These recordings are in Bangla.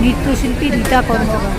নৃত্যশিল্পী রীতা কর্মকার।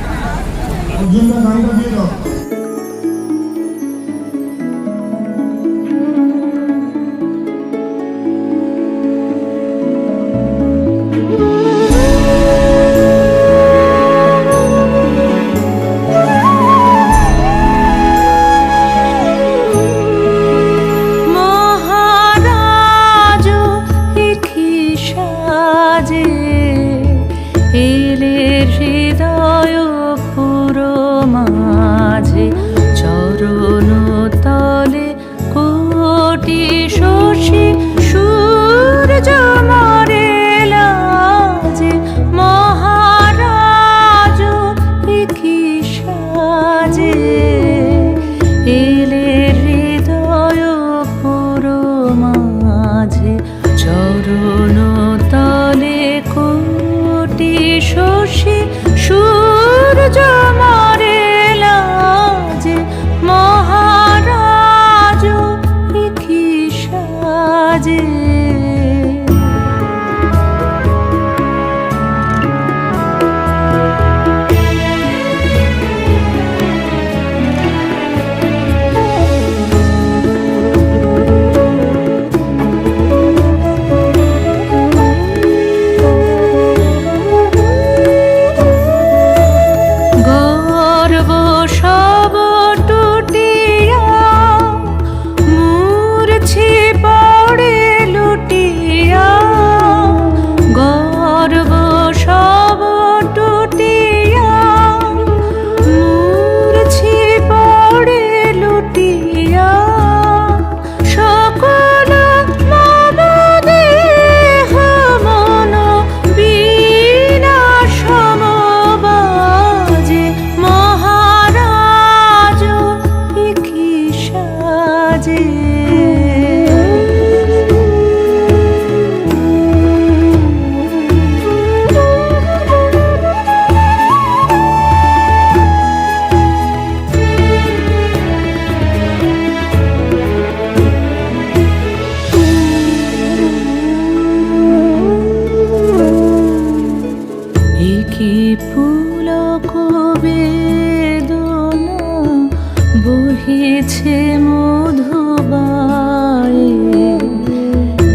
গেছে মধুবাই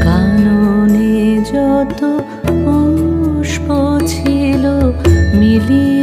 কাননে যত পুষ্প ছিল মিলিয়ে